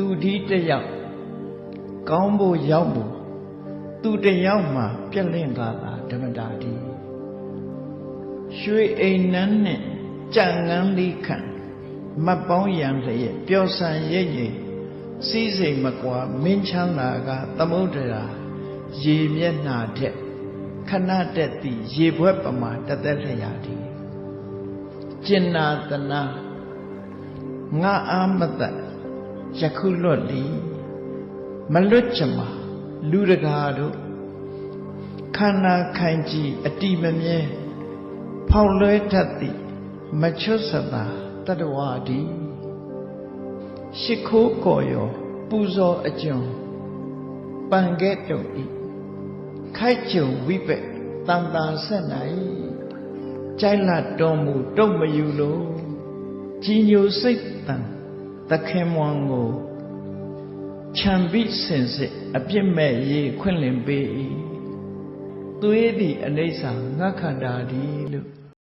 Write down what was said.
သူဒီတစ်ယောက်ကောင်းဖို့ရောက်ဖို့သူတစ်ယောက်မှပြက်လင့်သွားတာဓမ္မတာဒီရွှေအိမ်နန်းနဲ့ကြံငန်းလေးခံမတ်ပေါင်းရံလျက်ပျော်ဆန်ရဲ့ရဲ့စီးစိမ်မကွာမင်းချမ်းသာကသမုဒ္ဒရာရေမျက်နှာတဲ့ခဏတက်သည့်ရေဘွက်ပမာတသက်လျာဒီကျင်နာတနာငါအာမတ ယခုလွတ်လီမလွတ်ချင်မှာလူတကာတို့ခန္ဓာခိုင်ကြည်အတိမမြဲဖောက်လွဲတတ်သည်မချွတ်စတာတတဝါဒီရှ िख ိုးကော်ရောပူဇော်အကျုံပန်ခဲ့တုံဤခိုက်ကြုံဝိပက်တန်တာဆက်နိုင်ကြိုက်လတ်တော်မူတုံမယူလို့ကြီးညိုစိတ်တန် သခင်မွန်ကိုခြံပိစင်စစ်အပြစ်မဲ့ရေးခွင့်လင်ပေး၏သွေးသည်အနိစ္စငါခန္ဓာဒီလို့